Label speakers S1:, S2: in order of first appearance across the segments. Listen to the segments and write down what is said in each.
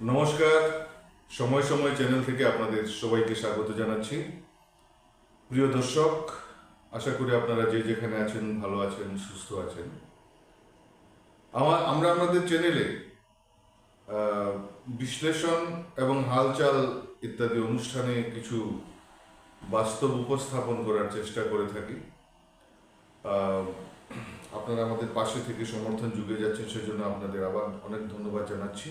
S1: নমস্কার। সময় সময় চ্যানেল থেকে আপনাদের সবাইকে স্বাগত জানাচ্ছি। প্রিয় দর্শক, আশা করি আপনারা যে যেখানে আছেন, ভালো আছেন, সুস্থ আছেন। আমার আমরা আমাদের চ্যানেলে বিশ্লেষণ এবং হালচাল ইত্যাদি অনুষ্ঠানে কিছু বাস্তব উপস্থাপন করার চেষ্টা করে থাকি। আপনারা আমাদের পাশে থেকে সমর্থন যুগে যাচ্ছেন, সেজন্য আপনাদের আবার অনেক ধন্যবাদ জানাচ্ছি।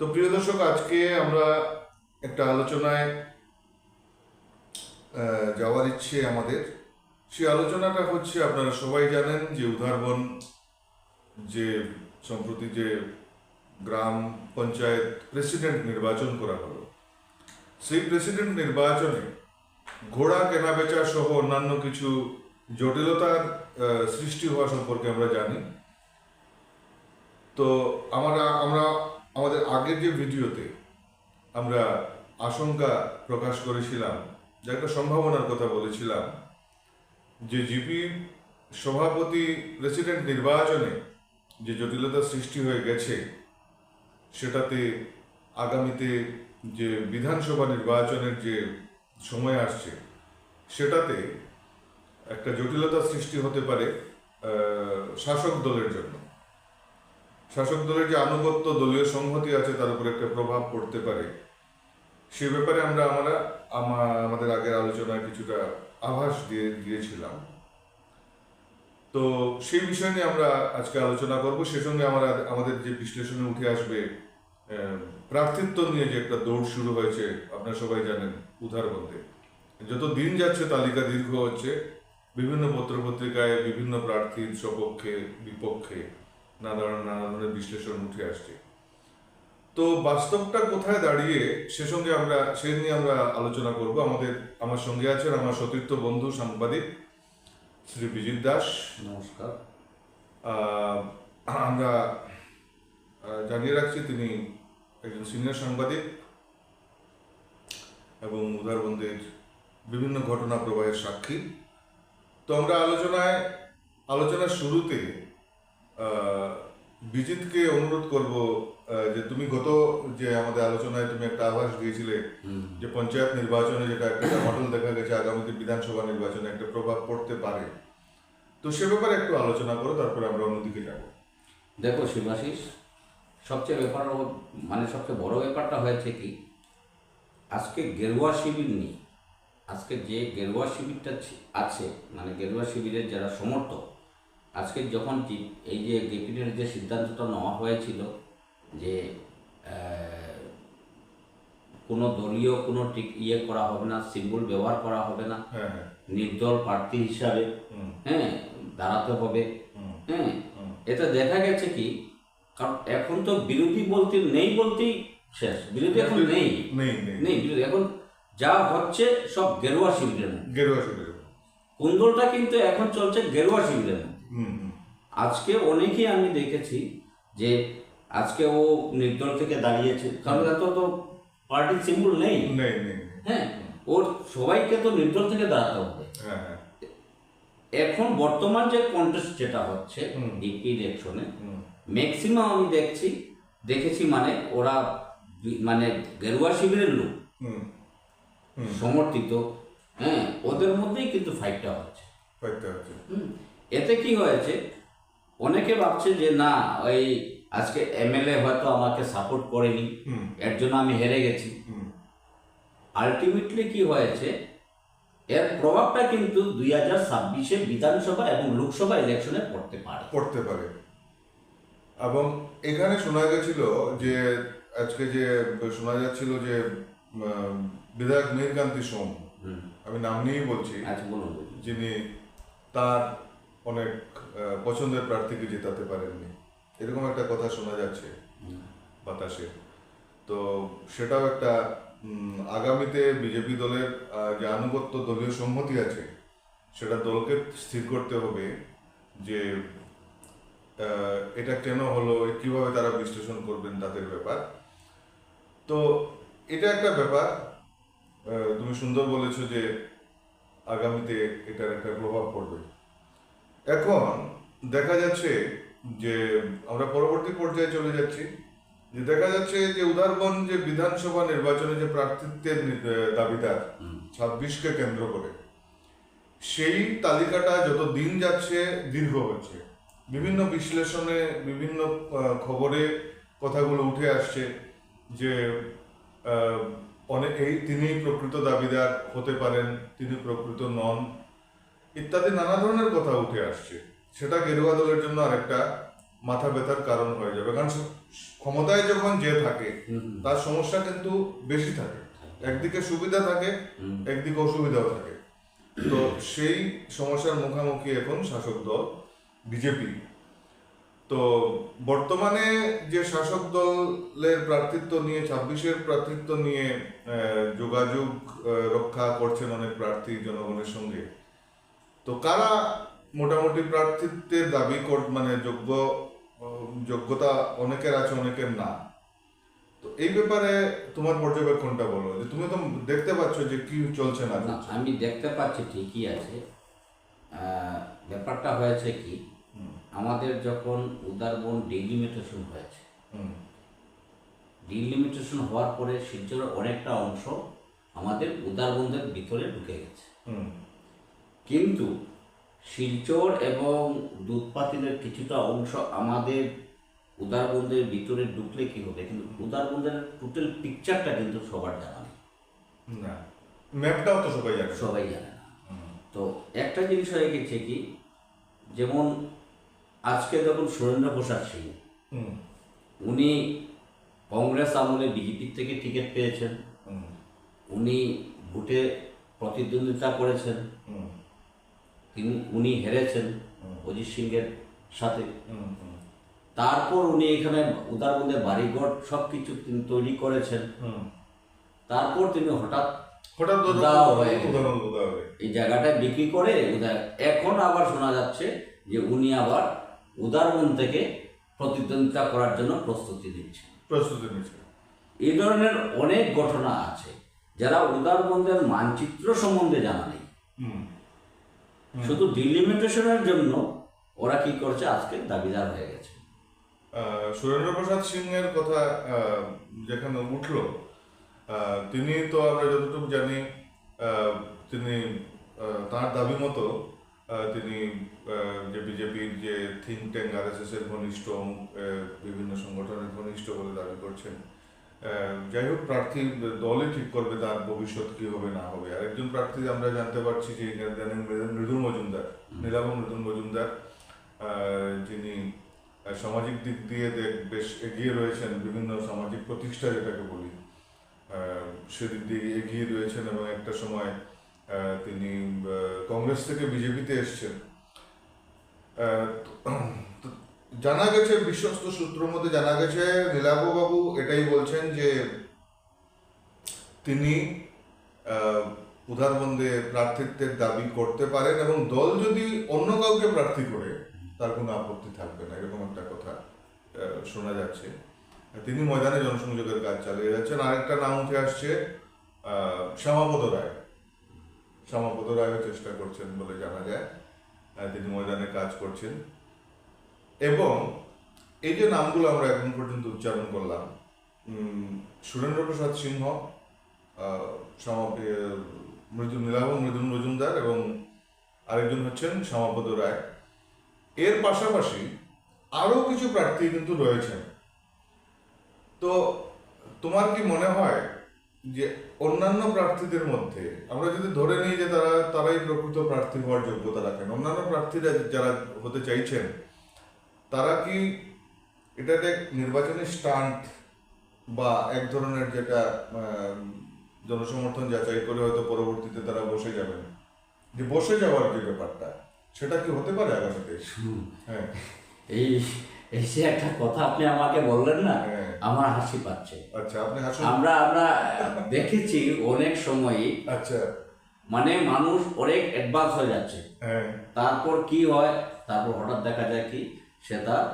S1: তো প্রিয় দর্শক, আজকে আমরা একটা আলোচনায় যাওয়ার ইচ্ছে আমাদের। সেই আলোচনাটা হচ্ছে, আপনারা সবাই জানেন যে উদারবন যে সম্প্রতি যে গ্রাম পঞ্চায়েত প্রেসিডেন্ট নির্বাচন করা হলো, সেই প্রেসিডেন্ট নির্বাচনে ঘোড়া, কেনাবেচা সহ অন্যান্য কিছু জটিলতার সৃষ্টি হওয়া সম্পর্কে আমরা জানি। তো আমরা আমরা আমাদের আগের যে ভিডিওতে আমরা আশঙ্কা প্রকাশ করেছিলাম যে একটা সম্ভাবনার কথা বলেছিলাম, যে জিপি সভাপতি প্রেসিডেন্ট নির্বাচনে যে জটিলতা সৃষ্টি হয়ে গেছে, সেটাতে আগামীতে যে বিধানসভা নির্বাচনের যে সময় আসছে, সেটাতে একটা জটিলতা সৃষ্টি হতে পারে শাসক দলের জন্য। শাসক দলের যে আনুগত্য দলীয় সংহতি আছে, তার উপর একটা প্রভাব পড়তে পারে। সে ব্যাপারে আমরা আমরা আমাদের আগের আলোচনায় কিছুটা আভাস দিয়ে, দিয়েছিলাম। তো সেই বিষয় নিয়ে আমরা আজকে আলোচনা করব। সে সঙ্গে আমরা আমাদের যে বিশ্লেষণে উঠে আসবে প্রার্থিত্ব নিয়ে যে একটা দৌড় শুরু হয়েছে, আপনারা সবাই জানেন উদারবন্ধে যত দিন যাচ্ছে, তালিকা দীর্ঘ হচ্ছে। বিভিন্ন পত্রপত্রিকায় বিভিন্ন প্রার্থীর সপক্ষে, বিপক্ষে নানা নানা ধরনের বিশ্লেষণ উঠে আসছে। তো বাস্তবটা কোথায় দাঁড়িয়ে সে সঙ্গে আমরা সে নিয়ে আমরা আলোচনা করব। আমাদের আমার সঙ্গে আছেন আমার সতীর্থ বন্ধু সাংবাদিক শ্রী বিজিত দাস।
S2: নমস্কার।
S1: আমরা জানিয়ে রাখছি তিনি একজন সিনিয়র সাংবাদিক এবং উদারবন্দের বিভিন্ন ঘটনা প্রবাহের সাক্ষী। তো আমরা আলোচনায় আলোচনার শুরুতে বিজিতকে অনুরোধ করব যে তুমি গত যে আমাদের আলোচনায় তুমি একটা আভাস দিয়েছিলে যে পঞ্চায়েত নির্বাচনে যেটা একটা মডেল দেখা গেছে আগামীতে বিধানসভা নির্বাচনে একটা প্রভাব পড়তে পারে। তো সে ব্যাপারে একটু আলোচনা করো তারপরে আমরা অন্যদিকে যাব।
S2: দেখো শিবাশিস সবচেয়ে ব্যাপার মানে সবচেয়ে বড় ব্যাপারটা হয়েছে কি আজকে গেরুয়া শিবির নিয়ে আজকে যে গেরুয়া শিবিরটা আছে মানে গেরুয়া শিবিরের যারা সমর্থক আজকে যখন এই যে গেপিনের যে সিদ্ধান্তটা নেওয়া হয়েছিল যে কোনো দলীয় কোনো টিক ইয়ে করা হবে না সিম্বল ব্যবহার করা হবে না
S1: হ্যাঁ হ্যাঁ।
S2: নির্দল প্রার্থী হিসাবে হ্যাঁ দাঁড়াতে হবে হ্যাঁ এটা দেখা গেছে কি কারণ এখন তো বিরোধী বলতে নেই বলতেই শেষ। বিরোধী এখন নেই।
S1: নেই
S2: বিরোধী। এখন যা হচ্ছে সব গেরুয়া শিবিরের
S1: গেরুয়া শিবির
S2: কুন্দলটা কিন্তু এখন চলছে গেরুয়া শিবিরের আজকে অনেকেই আমি দেখেছি যে আজকে ও নির্দল থেকে দাঁড়িয়েছে। কারণ এত তো পার্টির সিম্বল নেই। হ্যাঁ ওর সবাইকে তো নির্দল থেকে দাঁড়াতে হবে।
S1: হ্যাঁ হ্যাঁ।
S2: এখন বর্তমান যে কন্টেস্ট যেটা হচ্ছে। ইলেকশনে ম্যাক্সিমাম আমি দেখছি দেখেছি মানে ওরা মানে গেরুয়া শিবিরের লোক।
S1: হুম হুম।
S2: সমর্থিত। হ্যাঁ ওদের মধ্যেই কিন্তু ফাইটটা হচ্ছে।
S1: করতে হচ্ছে।
S2: হুম। এতে কি হয়েছে? অনেকে ভাবছে যে না ওই আজকে এমএলএ হয়তো আমাকে সাপোর্ট করেনি। এর জন্য আমি হেরে গেছি। আলটিমেটলি কি হয়েছে? এর প্রভাবটা কিন্তু দুই হাজার ছাব্বিশে বিধানসভা এবং লোকসভা ইলেকশনে পড়তে পারে।
S1: পড়তে পারে। এবং এখানে শোনা গেছিল যে আজকে যে শোনা যাচ্ছিল যে বিধায়ক মীরকান্তি সোম। আমি নাম নিয়েই বলছি।
S2: আচ্ছা।
S1: যিনি তার অনেক পছন্দের প্রার্থীকে জেতাতে পারেননি। এরকম একটা কথা শোনা যাচ্ছে বাতাসে। তো সেটাও একটা আগামীতে বিজেপি দলের যে আনুগত্য দলীয় সম্মতি আছে, সেটা দলকে স্থির করতে হবে যে এটা কেন হলো, কীভাবে তারা বিশ্লেষণ করবেন তাদের ব্যাপার। তো এটা একটা ব্যাপার তুমি সুন্দর বলেছ যে আগামীতে এটার একটা প্রভাব পড়বে। এখন দেখা যাচ্ছে যে আমরা পরবর্তী পর্যায়ে চলে যাচ্ছি যে দেখা যাচ্ছে যে উদারবন যে বিধানসভা নির্বাচনে যে প্রার্থিত্বের দাবিদার ছাব্বিশকে কেন্দ্র করে সেই তালিকাটা যত দিন যাচ্ছে দীর্ঘ হচ্ছে। বিভিন্ন বিশ্লেষণে বিভিন্ন খবরে কথাগুলো উঠে আসছে যে আহ, অনেক এই তিনি প্রকৃত দাবিদার হতে পারেন তিনি প্রকৃত নন। ইত্যাদি নানা ধরনের কথা উঠে আসছে। সেটা গেরুয়া দলের জন্য আরেকটা মাথা ব্যথার কারণ হয়ে যাবে। কারণ ক্ষমতায় যখন যে থাকে তার সমস্যা কিন্তু বেশি থাকে। একদিকে সুবিধা থাকে একদিকে অসুবিধাও থাকে। তো সেই সমস্যার মুখোমুখি এখন শাসক দল বিজেপি। তো বর্তমানে যে শাসক দলের প্রার্থিত্ব নিয়ে ছাব্বিশের প্রার্থিত্ব নিয়ে আহ, যোগাযোগ রক্ষা করছেন অনেক প্রার্থী জনগণের সঙ্গে তো কারা মোটামুটি প্রার্থিত্বের দাবি কর মানে যোগ্য যোগ্যতা অনেকের আছে অনেকের না? তো এই ব্যাপারে তোমার পর্যবেক্ষণটা বলো যে তুমি তো দেখতে পাচ্ছ যে কি চলছে না
S2: আমি দেখতে পাচ্ছি ঠিকই আছে। ব্যাপারটা হয়েছে কি আমাদের যখন উদারবন ডিলিমিটেশন হয়েছে
S1: হুম,
S2: ডিলিমিটেশন হওয়ার পরে শিলচরের অনেকটা অংশ আমাদের উদারবন্দের ভিতরে ঢুকে গেছে।
S1: হুম,
S2: কিন্তু শিলচর এবং দুধপাতিলের কিছুটা অংশ আমাদের উদারবন্দের ভিতরে ঢুকলে কি হবে? কিন্তু উদারবন্দের টোটাল পিকচারটা কিন্তু সবার জানা নেই।
S1: না ম্যাপটাও তো সবাই জানে
S2: সবাই জানে না। তো একটা জিনিস হয়ে গেছে কি যেমন আজকে যখন সুরেন্দ্র প্রসাদ সিং
S1: হুম,
S2: উনি কংগ্রেস আমলে বিজেপির থেকে টিকিট পেয়েছেন। উনি ভোটে প্রতিদ্বন্দ্বিতা করেছেন। উনি হেরেছেন। অজিত সিংয়ের সাথে। তারপর উনি এখানে উদারবন্দে বাড়িঘর সব কিছু তিনি তৈরি করেছেন। তারপর তিনি হঠাৎ
S1: হঠাৎ
S2: এই জায়গাটা বিক্রি করে এখন আবার শোনা যাচ্ছে যে উনি আবার উদারবন থেকে প্রতিদ্বন্দ্বিতা করার জন্য প্রস্তুতি নিচ্ছেন।
S1: প্রস্তুতি নিচ্ছে
S2: এই ধরনের অনেক ঘটনা আছে যারা উদারবন্দের মানচিত্র সম্বন্ধে জানা নেই। শুধু ডিলিমিটেশনের জন্য ওরা কি করছে? আজকে দাবিদার হয়ে গেছে।
S1: সুরেন্দ্র প্রসাদ সিং এর কথা যেখানে উঠল তিনি তো আমরা যতটুকু জানি তিনি তার দাবি মতো তিনি যে বিজেপির যে think tank R S S এর ঘনিষ্ঠ বিভিন্ন সংগঠনের ঘনিষ্ঠ বলে দাবি করছেন যাই হোক, প্রার্থী দলই ঠিক করবে তার ভবিষ্যৎ কি হবে, না হবে। আরেকজন প্রার্থী আমরা জানতে পারছি যে মৃদুল মজুমদার নীলাভ মৃদুল মজুমদার যিনি সামাজিক দিক দিয়ে বেশ এগিয়ে রয়েছেন, বিভিন্ন সামাজিক প্রতিষ্ঠা যেটাকে বলি সেদিক দিয়ে এগিয়ে রয়েছেন এবং একটা সময় তিনি কংগ্রেস থেকে বিজেপিতে এসছেন। জানা গেছে, বিশ্বস্ত সূত্রের মধ্যে জানা গেছে নীলাভ বাবু এটাই বলছেন যে তিনি উদারবন্দে প্রার্থিত্বের দাবি করতে পারেন এবং দল যদি অন্য কাউকে প্রার্থী করে, তার কোনো আপত্তি থাকবে না। এরকম একটা কথা শোনা যাচ্ছে। তিনি ময়দানে জনসংযোগের কাজ চালিয়ে যাচ্ছেন। আরেকটা নাম উঠে আসছে শ্যামাপদ রায়। শ্যামাপদ রায়ও চেষ্টা করছেন বলে জানা যায়। তিনি ময়দানে কাজ করছেন। এবং এই যে নামগুলো আমরা এখন পর্যন্ত উচ্চারণ করলাম সুরেন্দ্র প্রসাদ সিংহ মৃদু নীলাভ মৃদুল মজুমদার এবং আরেকজন হচ্ছেন শ্যামাপদ রায়। এর পাশাপাশি আরও কিছু প্রার্থী কিন্তু রয়েছেন। তো তোমার কি মনে হয় যে অন্যান্য প্রার্থীদের মধ্যে, আমরা যদি ধরে নিই যে তারা, তারাই প্রকৃত প্রার্থী হওয়ার যোগ্যতা রাখেন, অন্যান্য প্রার্থীরা যারা হতে চাইছেন তারা কি এটাতে এক নির্বাচনী স্টান্ট বা এক ধরনের যেটা জনসমর্থন যাচাই করে হয়তো পরবর্তীতে তারা বসে যাবেন? যে বসে যাওয়ার যে ব্যাপারটা সেটা কি হতে পারে আগামীতে? হ্যাঁ।
S2: এই এই যে একটা কথা আপনি আমাকে বললেন না
S1: হ্যাঁ।
S2: আমার হাসি পাচ্ছে।
S1: আচ্ছা আপনি
S2: আমরা আমরা দেখেছি অনেক সময়ই
S1: আচ্ছা।
S2: মানে মানুষ অনেক অ্যাডভান্স হয়ে যাচ্ছে।
S1: হ্যাঁ।
S2: তারপর কি হয়? তারপর হঠাৎ দেখা যায় কি সে তার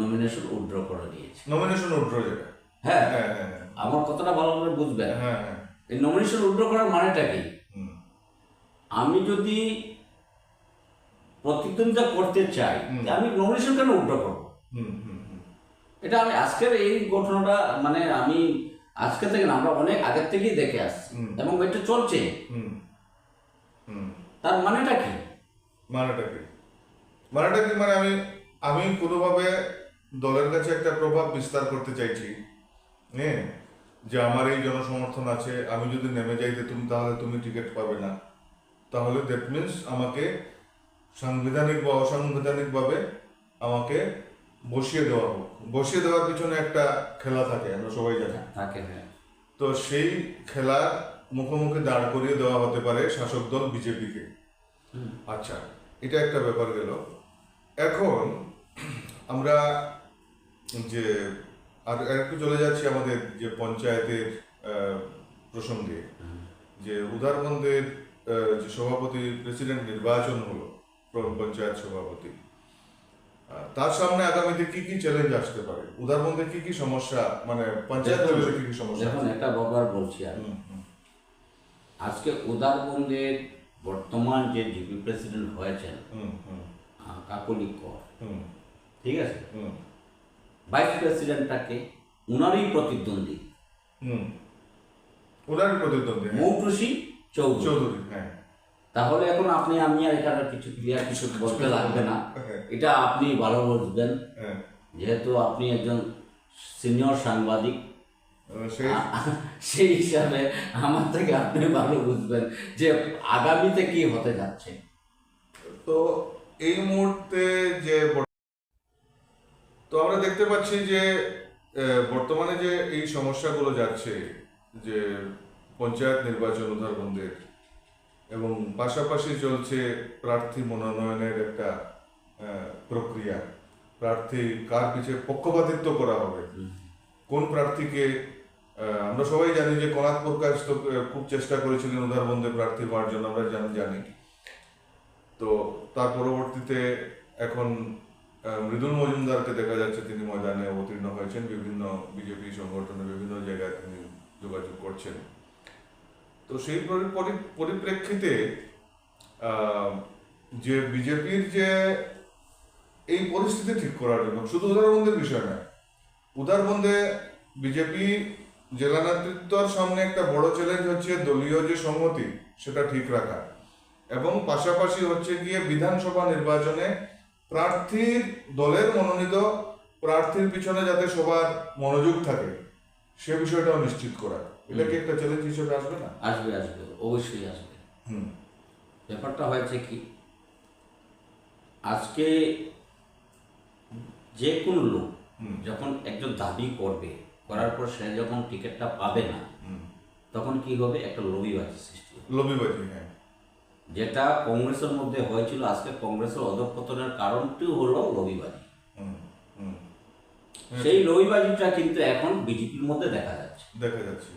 S2: নমিনেশন উইথড্র করে দিয়েছে।
S1: নমিনেশন উঠল যেটা।
S2: হ্যাঁ।
S1: হ্যাঁ হ্যাঁ হ্যাঁ।
S2: আমার কথাটা ভালো করে বুঝবেন। এই নমিনেশন উইথড্র করার মানেটা কি? আমি যদি প্রতিদ্বন্দ্বিতা করতে চাই আমি নমিনেশন কেন উইথড্র করব। এটা আমি আজকের এই ঘটনাটা মানে আমি আজকে থেকে না আমরা অনেক আগের থেকেই দেখে আসছি। এবং এটা চলছে। তার মানেটা কি?
S1: মানেটা কি? মানেটা কি মানে আমি আমি কোনোভাবে দলের কাছে একটা প্রভাব বিস্তার করতে চাইছি হ্যাঁ যে আমার এই জনসমর্থন আছে আমি যদি নেমে যাইতে তুমি তাহলে তুমি টিকিট পাবে না। তাহলে দ্যাট মিনস আমাকে সাংবিধানিক বা অসাংবিধানিকভাবে আমাকে বসিয়ে দেওয়া হোক। বসিয়ে দেওয়ার পিছনে একটা খেলা থাকে আমরা সবাই জানি।
S2: থাকে হ্যাঁ।
S1: তো সেই খেলার মুখোমুখি দাঁড় করিয়ে দেওয়া হতে পারে শাসক দল বিজেপিকে। আচ্ছা এটা একটা ব্যাপার গেল। এখন আমরা যে আর একটু চলে যাচ্ছি আমাদের যে পঞ্চায়েতের প্রসঙ্গে। যে উদারবন্দের যে সভাপতি প্রেসিডেন্ট নির্বাচন হলো পঞ্চায়েত সভাপতি। তার সামনে আগামীতে কি কি চ্যালেঞ্জ আসতে পারে? উদারবন্দে কি কি সমস্যা? মানে পঞ্চায়েত লেভেলে কি কি সমস্যা
S2: দেখুন একটা বাবার বলছি
S1: হুম,
S2: আজকে উদারবন্দের বর্তমান যে জিপি প্রেসিডেন্ট হয়েছেন
S1: হুম, হুম,
S2: আহ, কাকলি কর।
S1: হুম,
S2: ঠিক আছে? ভাইস প্রেসিডেন্টটাকে উনারই প্রতিদ্বন্দ্বী।
S1: হুম। ওনারই প্রতিদ্বন্দ্বী হ্যাঁ।
S2: মৌটুসি চৌধুরী।
S1: চৌধুরী হ্যাঁ।
S2: তাহলে এখন আপনি আমি আর এখানে কিছু ক্লিয়ার কিছু বলতে লাগবে না।
S1: হ্যাঁ,
S2: এটা আপনি ভালো বুঝবেন।
S1: হ্যাঁ।
S2: যেহেতু আপনি একজন সিনিয়র সাংবাদিক
S1: সেই
S2: হিসাবে আমার থেকে আপনি ভালো বুঝবেন যে আগামীতে কি হতে যাচ্ছে।
S1: তো এই মুহূর্তে যে তো আমরা দেখতে পাচ্ছি যে বর্তমানে যে এই সমস্যাগুলো যাচ্ছে যে পঞ্চায়েত নির্বাচন উদারবন্দের এবং পাশাপাশি চলছে প্রার্থী মনোনয়নের একটা প্রক্রিয়া। প্রার্থী কার পিছে পক্ষপাতিত্ব করা হবে? কোন প্রার্থীকে আমরা সবাই জানি যে কনাথ প্রকাশ তো খুব চেষ্টা করেছিলেন উদারবন্দে প্রার্থী হওয়ার জন্য আমরা জানি জানি। তো তার পরবর্তীতে এখন মৃদুল মজুমদারকে দেখা যাচ্ছে তিনি ময়দানে অবতীর্ণ হয়েছেন। বিভিন্ন বিজেপি সংগঠনে বিভিন্ন জায়গায় তিনি যোগাযোগ করছেন। তো সেই পরি- পরি- পরিপ্রেক্ষিতে যে বিজেপির যে এই পরিস্থিতি ঠিক করার জন্য, শুধু উদারবন্দের বিষয় নয় উদারবন্দে বিজেপি জেলা নেতৃত্বর সামনে একটা বড় চ্যালেঞ্জ হচ্ছে দলীয় যে সংহতি সেটা ঠিক রাখা। এবং পাশাপাশি হচ্ছে গিয়ে বিধানসভা নির্বাচনে প্রার্থীর দলের মনোনীত প্রার্থীর পিছনে যাতে সবার মনোযোগ থাকে সে বিষয়টাও নিশ্চিত করা। এটা কি একটা চ্যালেঞ্জ হিসেবে আসবে না?
S2: আসবে আসবে অবশ্যই আসবে।
S1: হুম।
S2: ব্যাপারটা হয়েছে কি আজকে যে কোনো লোক
S1: হুম।
S2: যখন একজন দাবি করবে করার পর সে যখন টিকিটটা পাবে না
S1: হুম।
S2: তখন কি হবে? একটা লবিবাজি সৃষ্টি।
S1: লবিবাজি হ্যাঁ।
S2: যেটা কংগ্রেসের মধ্যে হয়েছিল আজকে কংগ্রেসের অধঃপতনের কারণটি হলো লবিবাজি। সেই লবিবাজিটা কিন্তু এখন বিজেপির মধ্যে দেখা যাচ্ছে।
S1: দেখা যাচ্ছে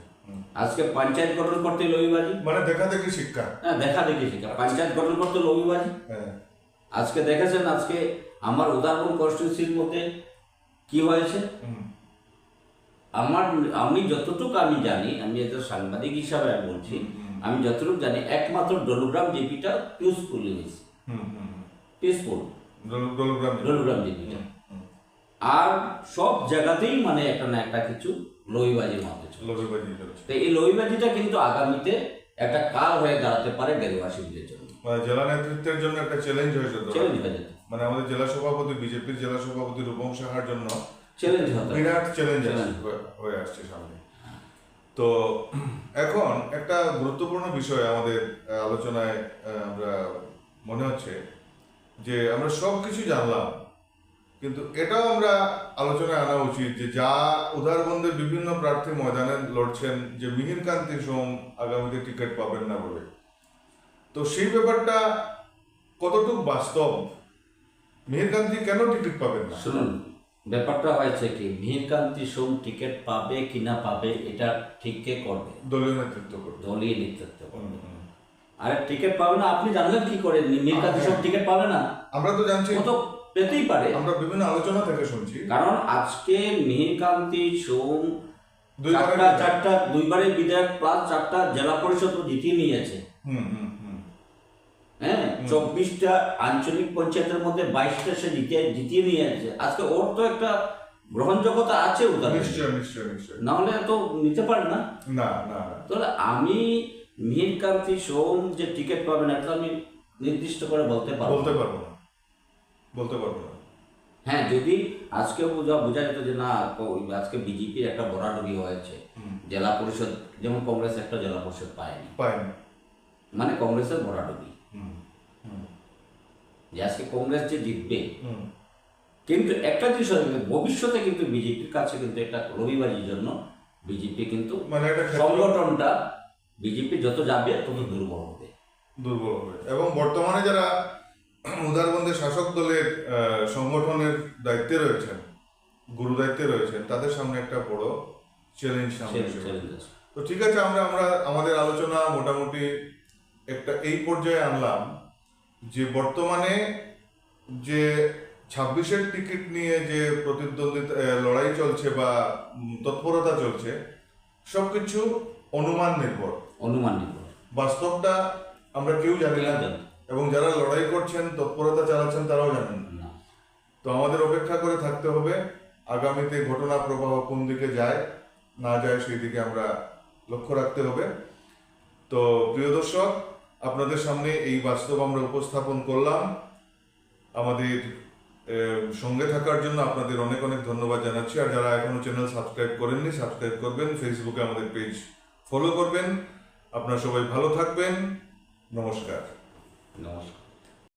S2: আজকে পঞ্চায়েত গঠন করতে লবিবাজি?
S1: মানে দেখা দেখি শিক্ষা।
S2: হ্যাঁ দেখা দেখি শিখা পঞ্চায়েত গঠন করতে লবিবাজি?
S1: হ্যাঁ।
S2: আজকে দেখেছেন আজকে আমার উদাহরণ কনস্টিটিউন্সির মধ্যে কি হয়েছে? আমার আমি যতটুকু আমি জানি আমি একজন সাংবাদিক হিসাবে বলছি আমি যতটুকু জানি একমাত্র ডলুগ্রাম জিপিটা হয়েছে।
S1: হুম
S2: পিসফুল
S1: দল- দলগ্রাম
S2: ডলুগ্রাম জিপিটা। আর সব জায়গাতেই মানে একটা না একটা কিছু লইবাজির মধ্যে
S1: লবিবাজি
S2: তো এই লইবাজিটা কিন্তু আগামীতে একটা কাল হয়ে দাঁড়াতে পারে শিবিরের জন্য।
S1: মানে জেলা নেতৃত্বের জন্য একটা চ্যালেঞ্জ হয়েছে তো।
S2: চ্যালেঞ্জ হয়ে যেতে
S1: মানে আমাদের জেলা সভাপতি বিজেপির জেলা সভাপতি রূপম সাহার জন্য
S2: চ্যালেঞ্জ।
S1: বিরাট চ্যালেঞ্জ হয়ে আসছে সামনে। তো এখন একটা গুরুত্বপূর্ণ বিষয় আমাদের আলোচনায় আমরা মনে হচ্ছে যে আমরা সব কিছু জানলাম, কিন্তু এটাও আমরা আলোচনায় আনা উচিত যে যা উদারবন্দে বিভিন্ন প্রার্থী ময়দানে লড়ছেন যে মিহির কান্তি সোম আগামীতে টিকিট পাবেন না বলে। তো সেই ব্যাপারটা কতটুকু বাস্তব? মিহির কান্তি কেন টিকিট পাবেন না?
S2: শুনুন ব্যাপারটা হয়েছে কি মিহিরকান্তি সোম টিকিট পাবে কি না পাবে এটা ঠিক কে করবে।
S1: দলীয় নেতৃত্ব করবে।
S2: দলীয় নেতৃত্ব করবে। আরে টিকিট পাবে না আপনি জানলেন কি করে মিহিরকান্তি সোম টিকিট পাবে না?
S1: আমরা তো জানছি।
S2: ও তো পেতেই পারে।
S1: আমরা বিভিন্ন আলোচনা থেকে শুনছি।
S2: কারণ আজকে মিহিরকান্তি সোম চারটা। চারটা দুইবারের বিধায়ক প্লাস চারটা জেলা পরিষদ জিতিয়ে নিয়েছে।
S1: হুম।
S2: হ্যাঁ? চব্বিশটা আঞ্চলিক পঞ্চায়েতের মধ্যে বাইশটা সে জিতিয়ে জিতিয়ে নিয়ে আছে আজকে ওর তো একটা গ্রহণযোগ্যতা আছে
S1: নিশ্চয় নিশ্চয় নিশ্চয়
S2: না হলে তো নিতে পারে না।
S1: না না
S2: তাহলে আমি মিহিরকান্তি সোম যে টিকিট পাবেন এটা আমি নির্দিষ্ট করে বলতে পারব।
S1: বলতে পারব না। বলতে পারব না।
S2: হ্যাঁ যদি আজকে বোঝা বোঝা যেত যে না আজকে বিজেপির একটা বরাডুবি হয়েছে। জেলা পরিষদ যেমন কংগ্রেস একটা জেলা পরিষদ পায়নি।
S1: পাইনি
S2: মানে কংগ্রেসের বরাডুবি যে আজকে কংগ্রেস যে জিতবে কিন্তু একটা জিনিস ভবিষ্যতে কিন্তু বিজেপির কাছে কিন্তু একটা রবিবারের জন্য বিজেপি কিন্তু
S1: মানে
S2: সংগঠনটা বিজেপি যত যাবে তত দুর্বল হবে।
S1: দুর্বল হবে। এবং বর্তমানে যারা উদারবন্দে শাসক দলের সংগঠনের দায়িত্বে রয়েছেন গুরু দায়িত্বে রয়েছেন তাদের সামনে একটা বড় চ্যালেঞ্জ সামনে
S2: চ্যালেঞ্জ
S1: তো ঠিক আছে আমরা আমরা আমাদের আলোচনা মোটামুটি একটা এই পর্যায়ে আনলাম যে বর্তমানে যে ছাব্বিশের টিকিট নিয়ে যে প্রতিদ্বন্দ্বিতা লড়াই চলছে বা তৎপরতা চলছে সবকিছু অনুমান নির্ভর।
S2: অনুমান নির্ভর।
S1: বাস্তবটা আমরা কেউ জানি না। এবং যারা লড়াই করছেন তৎপরতা চালাচ্ছেন তারাও জানেন না।
S2: না।
S1: তো আমাদের অপেক্ষা করে থাকতে হবে আগামীতে ঘটনা প্রবাহ কোন দিকে যায় না যায় সেই দিকে আমরা লক্ষ্য রাখতে হবে। তো প্রিয় দর্শক আপনাদের সামনে এই বাস্তব আমরা উপস্থাপন করলাম। আমাদের সঙ্গে থাকার জন্য আপনাদের অনেক অনেক ধন্যবাদ জানাচ্ছি। আর যারা এখনও চ্যানেল সাবস্ক্রাইব করেননি সাবস্ক্রাইব করবেন। ফেসবুকে আমাদের পেজ ফলো করবেন। আপনারা সবাই ভালো থাকবেন। নমস্কার।
S2: নমস্কার।